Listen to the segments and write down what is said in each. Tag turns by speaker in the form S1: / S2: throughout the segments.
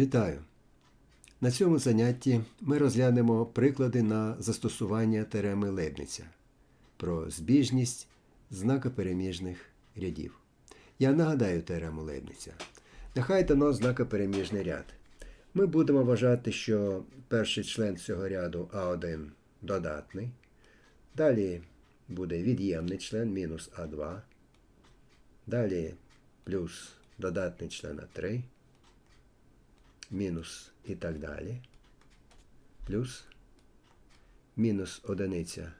S1: Вітаю! На цьому занятті ми розглянемо приклади на застосування теореми Лейбниця про збіжність знакопереміжних рядів. Я нагадаю теорему Лейбниця. Нехай дано знакопереміжний ряд. Ми будемо вважати, що перший член цього ряду А1 додатний. Далі буде від'ємний член мінус А2. Далі плюс додатний член А3 мінус і так далі, плюс мінус одиниця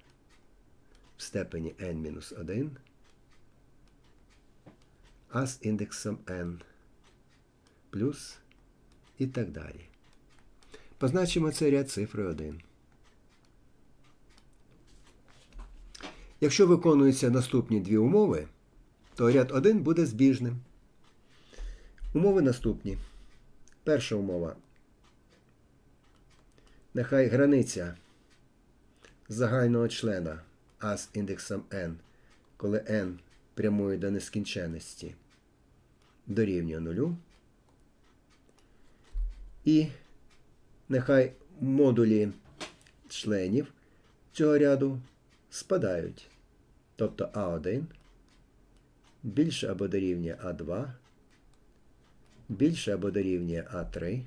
S1: в степені n-1, а з індексом n, плюс і так далі. Позначимо цей ряд цифрою 1. Якщо виконуються наступні дві умови, то ряд 1 буде збіжним. Умови наступні. Перша умова. Нехай границя загального члена А з індексом n, коли n прямує до нескінченності, дорівнює нулю. І нехай модулі членів цього ряду спадають. Тобто А1 більше або дорівнює А2 більше або дорівнює А3,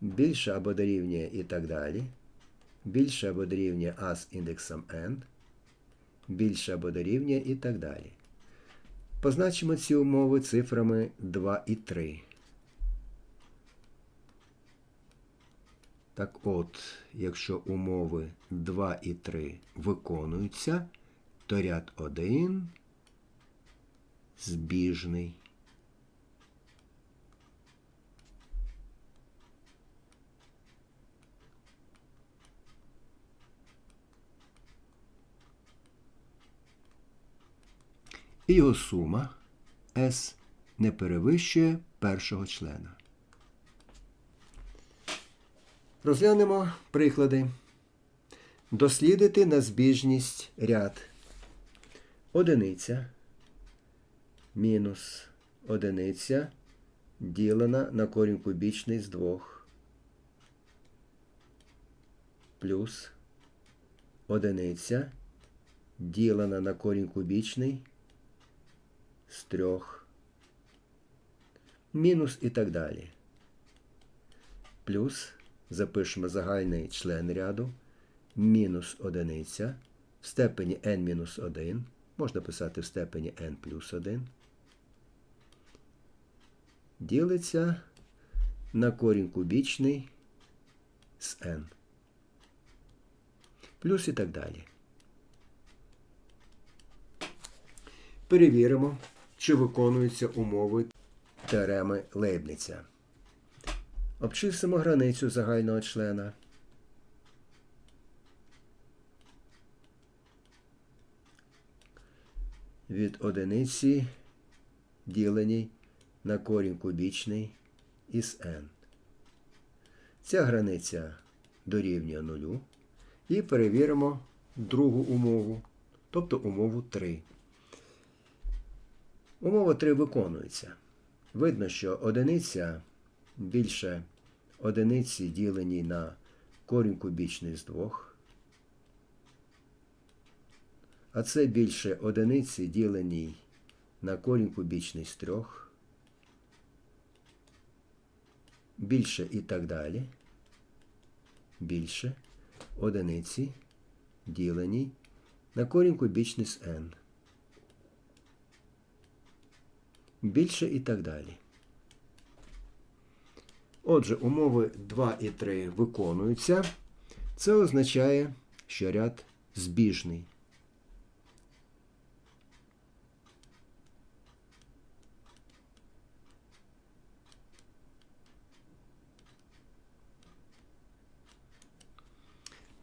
S1: більше або дорівнює і так далі, більше або дорівнює А з індексом n, більше або дорівнює і так далі. Позначимо ці умови цифрами 2 і 3. Так от, якщо умови 2 і 3 виконуються, то ряд 1 збіжний. І його сума S не перевищує першого члена. Розглянемо приклади. Дослідити на збіжність ряд одиниця мінус одиниця ділена на корінь кубічний з двох плюс одиниця ділена на корінь кубічний з трьох, мінус і так далі. Плюс запишемо загальний член ряду мінус одиниця в степені n-1, можна писати в степені n плюс 1, ділиться на корінь кубічний з n. Плюс і так далі. Перевіримо, чи виконуються умови теореми Лейбниця. Обчислимо границю загального члена. Від одиниці діленій на корінь кубічний із n. Ця границя дорівнює нулю. І перевіримо другу умову, тобто умову 3. Умова 3 виконується. Видно, що одиниця більше одиниці ділені на корінь кубічний з двох. А це більше одиниці діленій на корінь кубічний з трьох. Більше і так далі. Більше одиниці діленій на корінь кубічний з n. більше і так далі. Отже, умови 2 і 3 виконуються. Це означає, що ряд збіжний.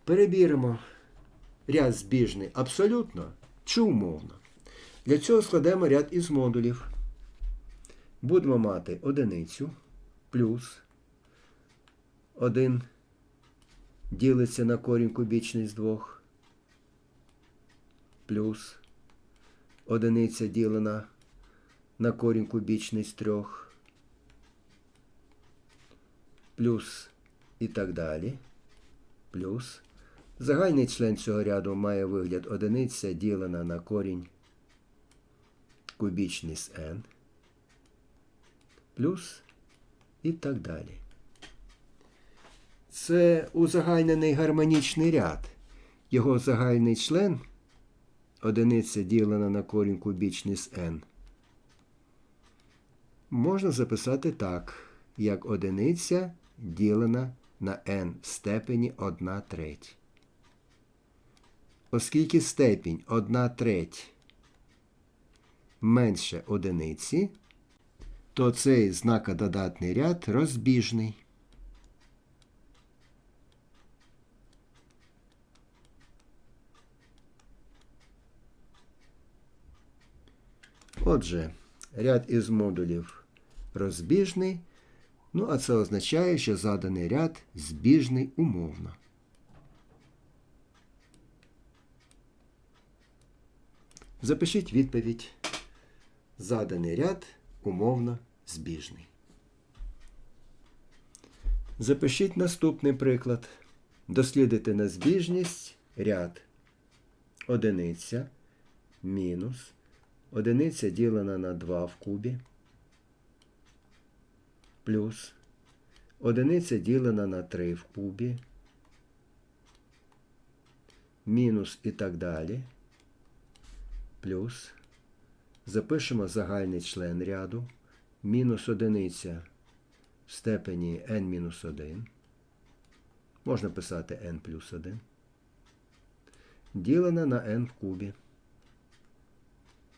S1: Перебіримо ряд збіжний абсолютно чи умовно. Для цього складемо ряд із модулів будемо мати одиницю плюс 1 ділиться на корінь кубічний з 2, плюс одиниця ділена на корінь кубічний з 3, плюс і так далі, плюс. Загальний член цього ряду має вигляд одиниця ділена на корінь кубічний з n, плюс і так далі. Це узагальнений гармонічний ряд. Його загальний член одиниця ділена на корінь кубічний з n. Можна записати так, як одиниця ділена на n в степені 1 треть. Оскільки степінь 1 треть менше одиниці, то цей знакододатний ряд розбіжний. Отже, ряд із модулів розбіжний, ну а це означає, що заданий ряд збіжний умовно. Запишіть відповідь. Заданий ряд умовно збіжний. Запишіть наступний приклад. Дослідити на збіжність ряд одиниця мінус одиниця ділена на 2 в кубі плюс одиниця ділена на 3 в кубі мінус і так далі плюс запишемо загальний член ряду мінус одиниця в степені n-1. Можна писати n плюс 1. Ділена на n в кубі.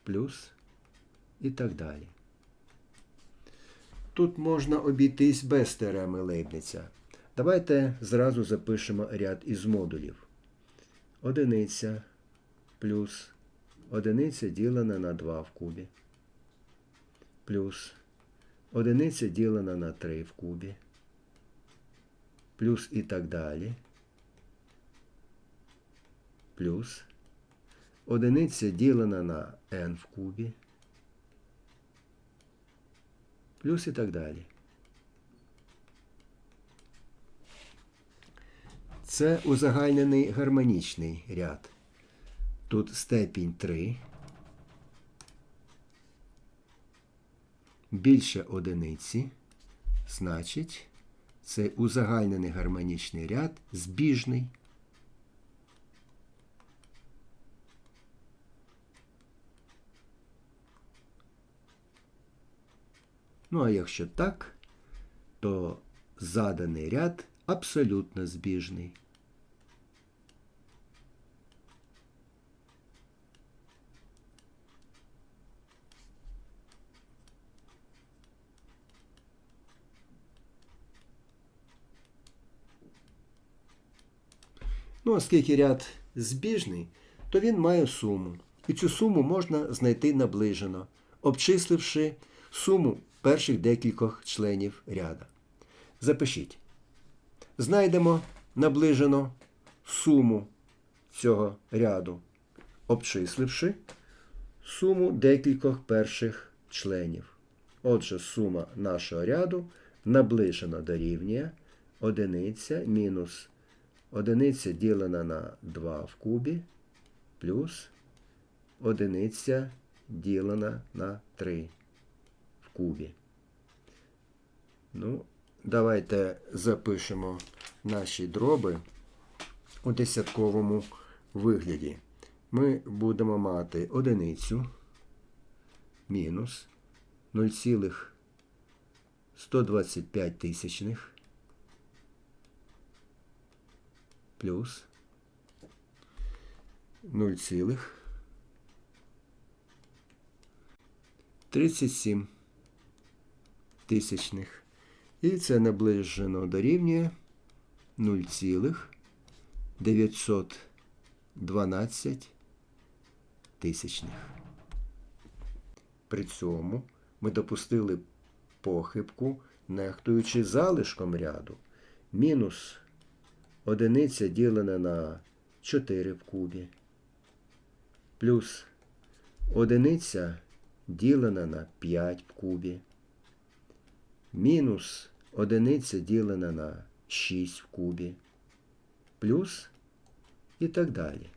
S1: Плюс і так далі. Тут можна обійтись без теореми Лейбниця. Давайте зразу запишемо ряд із модулів. Одиниця плюс одиниця ділена на 2 в кубі. Плюс одиниця ділена на 3 в кубі. Плюс і так далі. Плюс одиниця ділена на n в кубі. Плюс і так далі. Це узагальнений гармонічний ряд. Тут степінь 3. Більше одиниці. Значить, це узагальнений гармонічний ряд збіжний. Ну, а якщо так, то заданий ряд абсолютно збіжний. Ну, оскільки ряд збіжний, то він має суму. І цю суму можна знайти наближено, обчисливши суму перших декількох членів ряда. Запишіть. Знайдемо наближено суму цього ряду, обчисливши суму декількох перших членів. Отже, сума нашого ряду наближено дорівнює одиниця мінус одиниця ділена на 2 в кубі плюс одиниця ділена на 3 в кубі. Ну, давайте запишемо наші дроби у десятковому вигляді. Ми будемо мати одиницю мінус 0,125 тисячних плюс 0,37 тисячних. І це наближено дорівнює 0,912 тисячних. При цьому ми допустили похибку, нехтуючи залишком ряду мінус одиниця ділена на 4 в кубі, плюс одиниця ділена на 5 в кубі, мінус одиниця ділена на 6 в кубі, плюс і так далі.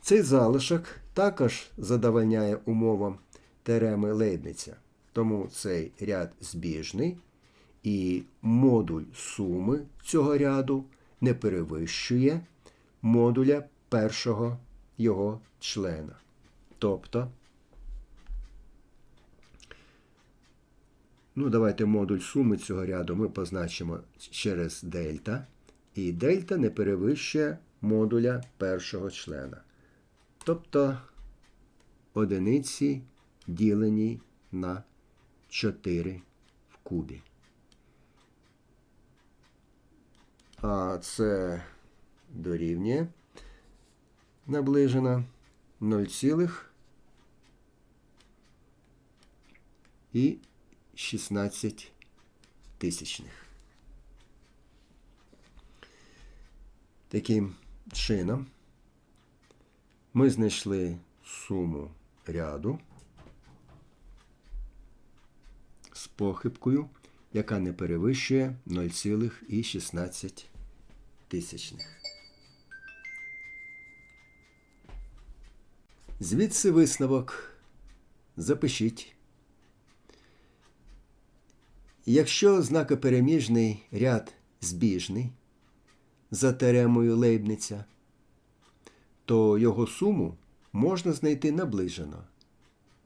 S1: Цей залишок також задовольняє умовам теореми Лейбниця. Тому цей ряд збіжний і модуль суми цього ряду не перевищує модуля першого його члена. Тобто, ну, давайте модуль суми цього ряду ми позначимо через дельта. І дельта не перевищує модуля першого члена. Тобто одиниці ділені на 4 в кубі. А це дорівнює наближена 0, і 16 тисячних. Таким чином ми знайшли суму ряду з похибкою, яка не перевищує 0,16 тисячних. Звідси висновок запишіть. Якщо знакопереміжний ряд збіжний за теоремою Лейбниця, то його суму можна знайти наближено,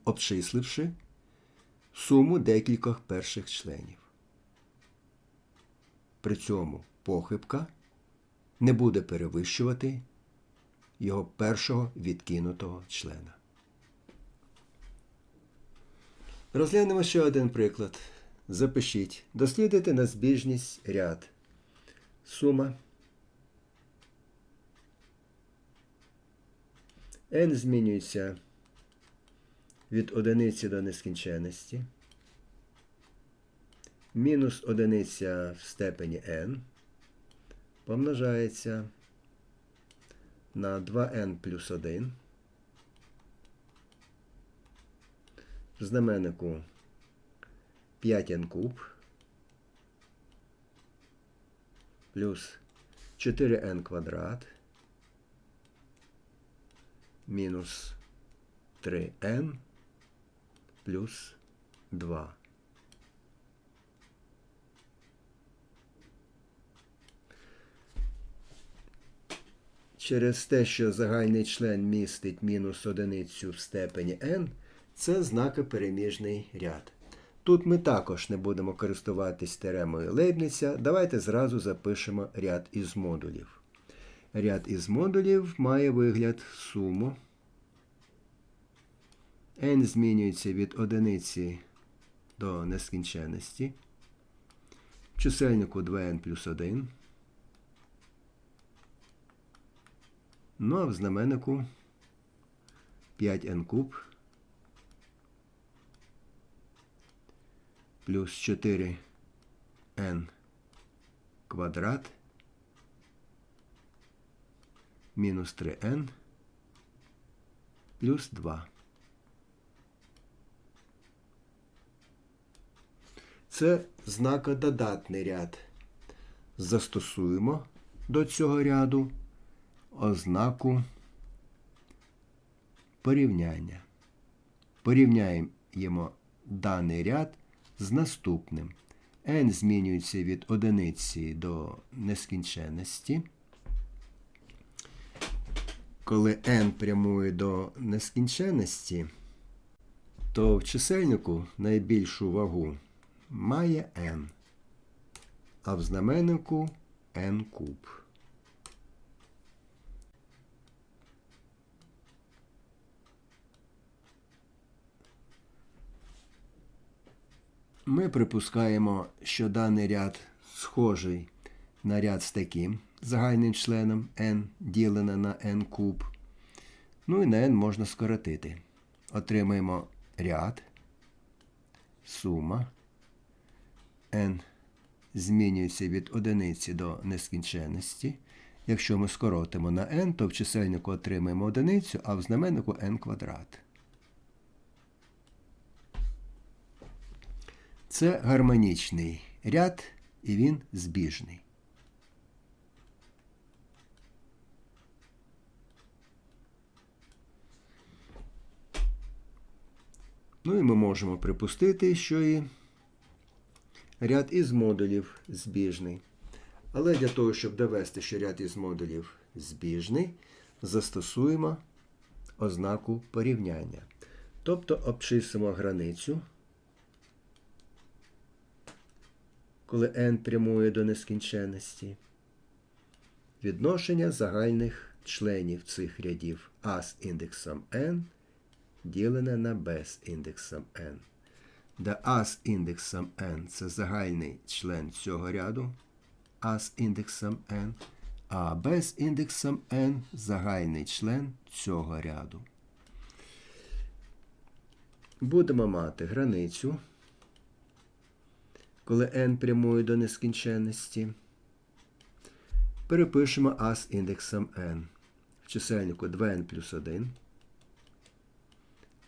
S1: обчисливши суму декількох перших членів. При цьому похибка не буде перевищувати його першого відкинутого члена. Розглянемо ще один приклад. Запишіть. Дослідити на збіжність ряд. Сума. n змінюється від одиниці до нескінченності. Мінус одиниця в степені n помножається на 2n плюс 1. В знаменнику 5n куб плюс 4n квадрат мінус 3n плюс 2. Через те, що загальний член містить мінус одиницю в степені n, це знакопереміжний ряд. Тут ми також не будемо користуватись теремою Лейбниця. Давайте зразу запишемо ряд із модулів. Ряд із модулів має вигляд суму. n змінюється від одиниці до нескінченності. Чисельнику 2n плюс 1. Ну а в знаменнику 5n куб плюс 4n квадрат мінус 3n плюс 2. Це знакододатний ряд. Застосуємо до цього ряду ознаку порівняння. Порівняємо даний ряд з наступним. n змінюється від одиниці до нескінченності. Коли n прямує до нескінченності, то в чисельнику найбільшу вагу має n, а в знаменнику n куб. Ми припускаємо, що даний ряд схожий на ряд з таким загальним членом n ділене на n куб. Ну і на n можна скоротити. Отримаємо ряд, сума. n змінюється від одиниці до нескінченності. Якщо ми скоротимо на n, то в чисельнику отримаємо одиницю, а в знаменнику n квадрат. Це гармонічний ряд, і він збіжний. Ну і ми можемо припустити, що і ряд із модулів збіжний. Але для того, щоб довести, що ряд із модулів збіжний, застосуємо ознаку порівняння. Тобто обчислимо границю, коли n прямує до нескінченності, відношення загальних членів цих рядів А з індексом n ділене на b з індексом n, де А з індексом n це загальний член цього ряду, А з індексом n, а b з індексом n загальний член цього ряду. Будемо мати границю, коли n прямує до нескінченності. Перепишемо А з індексом n. В чисельнику 2n плюс 1.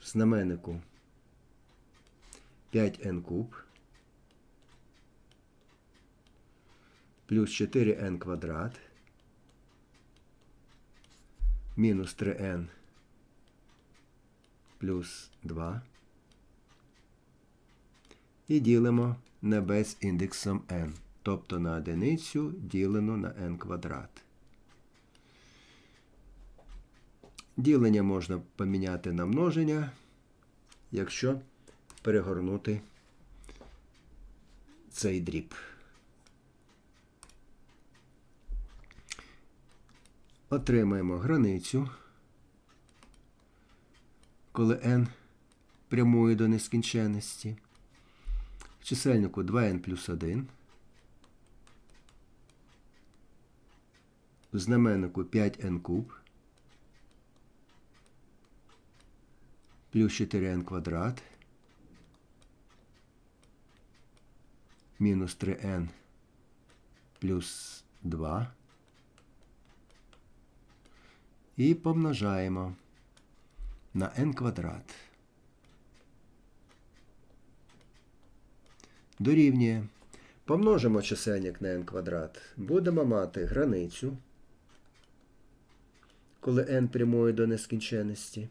S1: В знаменнику 5n куб плюс 4n квадрат мінус 3n плюс 2 і ділимо на b з індексом n, тобто на одиницю ділено на n квадрат. Ділення можна поміняти на множення, якщо перегорнути цей дріб. Отримаємо границю, коли n прямує до нескінченності. В чисельнику 2n плюс 1. В знаменнику 5n куб. плюс 4n квадрат мінус 3n плюс 2 і помножаємо на n квадрат. Дорівнює. Помножимо чисельник на n квадрат. Будемо мати границю, коли n прямує до нескінченності.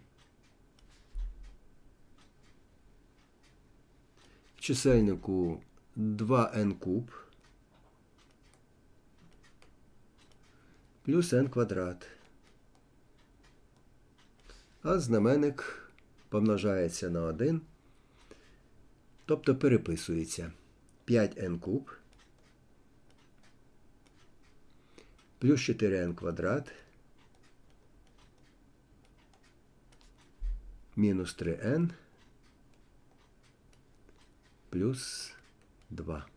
S1: В чисельнику 2n куб плюс n квадрат. А знаменник помножається на 1, тобто переписується. 5n куб. Плюс 4n квадрат. Мінус 3n плюс 2.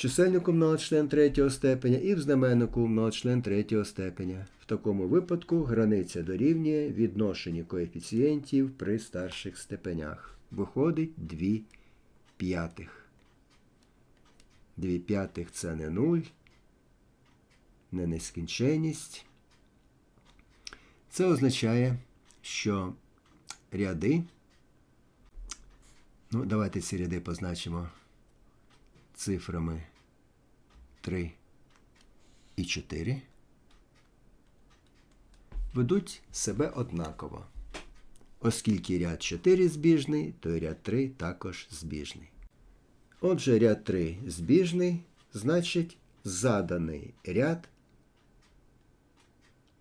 S1: Чисельнику многочлен третього степеня і в знаменнику многочлен третього степеня. В такому випадку границя дорівнює відношенню коефіцієнтів при старших степенях. Виходить 2 п'ятих. 2 п'ятих це не 0, не нескінченність. Це означає, що ряди, ну, давайте ці ряди позначимо цифрами 3 і 4, ведуть себе однаково. Оскільки ряд 4 збіжний, то і ряд 3 також збіжний. Отже, ряд 3 збіжний, значить, заданий ряд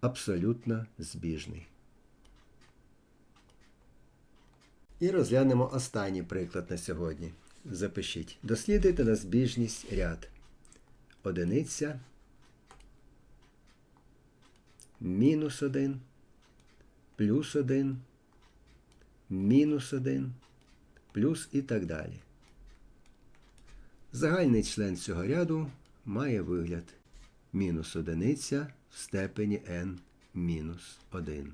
S1: абсолютно збіжний. І розглянемо останній приклад на сьогодні. Запишіть. Дослідуйте на збіжність ряд. Одиниця. Мінус 1, плюс 1, мінус 1, плюс і так далі. Загальний член цього ряду має вигляд мінус одиниця в степені n мінус 1,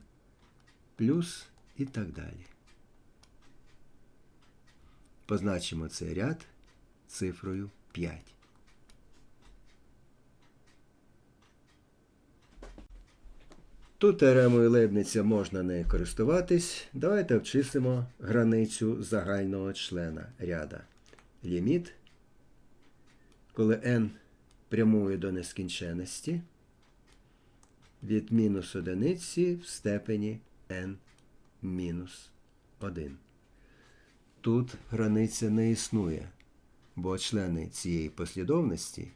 S1: плюс і так далі. Позначимо цей ряд цифрою 5. Тут теоремою Лейбниця можна не користуватись. Давайте обчислимо границю загального члена ряда. Ліміт, коли n прямує до нескінченності від мінус одиниці в степені n мінус 1. Тут границя не існує, бо члени цієї послідовності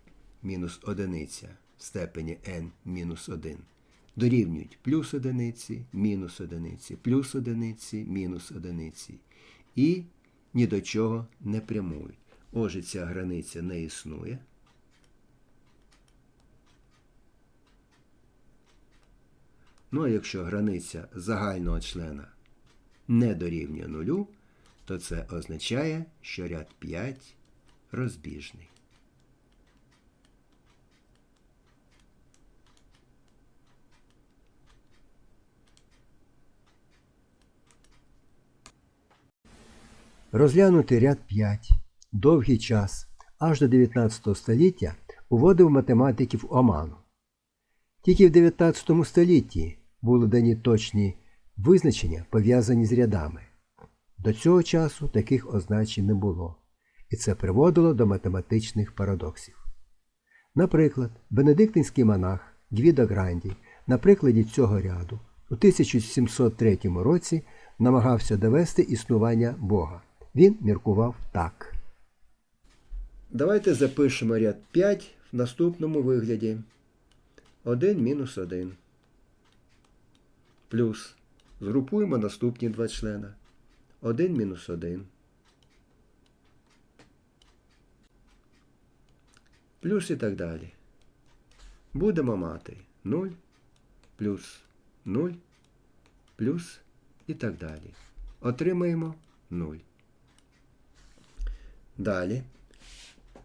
S1: мінус одиниця в степені n мінус 1 дорівнюють плюс одиниці, мінус одиниці, плюс одиниці, мінус одиниці. І ні до чого не прямують. Отже, ця границя не існує. Ну, а якщо границя загального члена не дорівнює нулю, то це означає, що ряд 5 розбіжний. Розглянути ряд 5 довгий час, аж до 19 століття, уводив математиків оману. Тільки в 19 столітті були дані точні визначення, пов'язані з рядами. До цього часу таких означень не було, і це приводило до математичних парадоксів. Наприклад, бенедиктинський монах Гвідо Гранді на прикладі цього ряду у 1703 році намагався довести існування Бога. Він міркував так. Давайте запишемо ряд 5 в наступному вигляді. 1 мінус 1. Плюс. Згрупуємо наступні два члена. 1 мінус 1. Плюс і так далі. Будемо мати 0, плюс 0, плюс і так далі. Отримаємо 0. Далі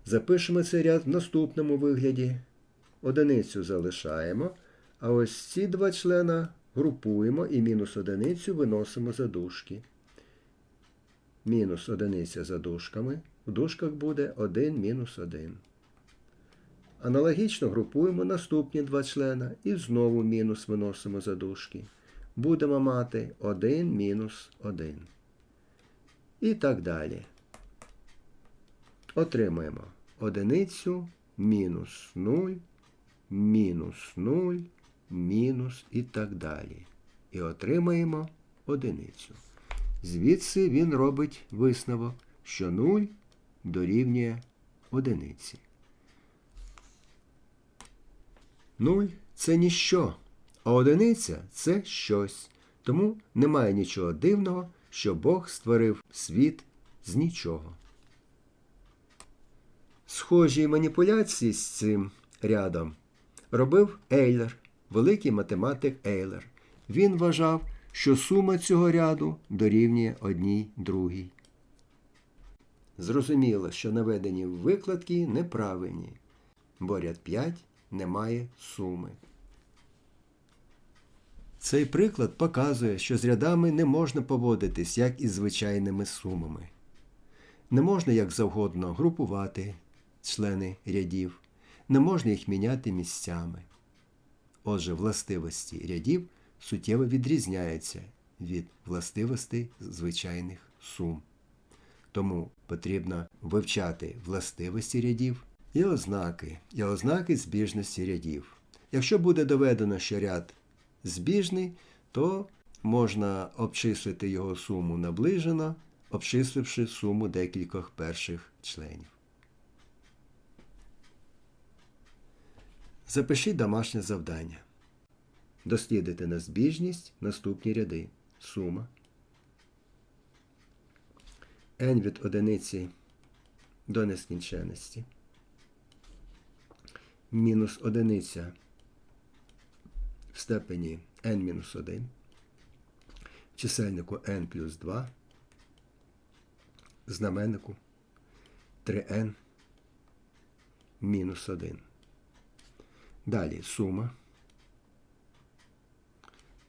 S1: запишемо цей ряд в наступному вигляді. Одиницю залишаємо, а ось ці два члена групуємо і мінус одиницю виносимо за дужки. Мінус одиниця за дужками. В дужках буде 1 мінус 1. Аналогічно групуємо наступні два члена і знову мінус виносимо за дужки. Будемо мати 1 мінус 1. І так далі отримаємо одиницю мінус 0, мінус 0, мінус і так далі. І отримаємо одиницю. Звідси він робить висновок, що 0 дорівнює одиниці. 0 це ніщо, а одиниця це щось. Тому немає нічого дивного, що Бог створив світ з нічого. Схожі маніпуляції з цим рядом робив Ейлер, великий математик Ейлер. Він вважав, що сума цього ряду дорівнює одній другій. Зрозуміло, що наведені викладки неправильні, бо ряд 5 не має суми. Цей приклад показує, що з рядами не можна поводитись, як із звичайними сумами. Не можна як завгодно групувати, члени рядів, не можна їх міняти місцями. Отже, властивості рядів суттєво відрізняються від властивостей звичайних сум. Тому потрібно вивчати властивості рядів і ознаки, і ознаки збіжності рядів. Якщо буде доведено, що ряд збіжний, то можна обчислити його суму наближено, обчисливши суму декількох перших членів. Запишіть домашнє завдання. Дослідити на збіжність наступні ряди. Сума. n від одиниці до нескінченності. Мінус одиниця в степені n-1. В чисельнику n плюс 2. Знаменнику 3n мінус 1. Далі сума.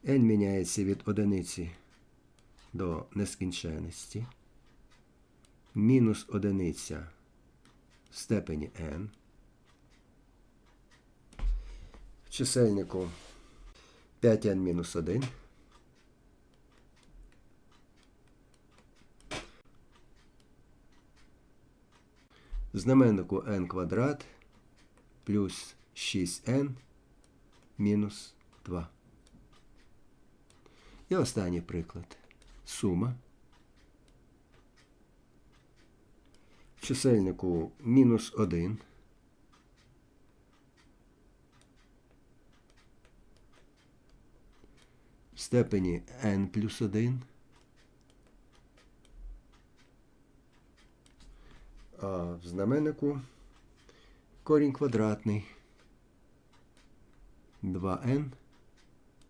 S1: n міняється від одиниці до нескінченності. Мінус одиниця в степені n. В чисельнику 5n мінус 1. В знаменнику n квадрат плюс 6n мінус 2. І останній приклад. Сума. В чисельнику мінус 1. В степені n плюс 1. А в знаменнику корінь квадратний 2n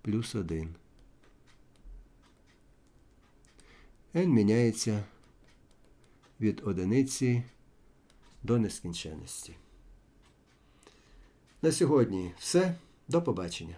S1: плюс 1. n міняється від одиниці до нескінченності. На сьогодні все. До побачення.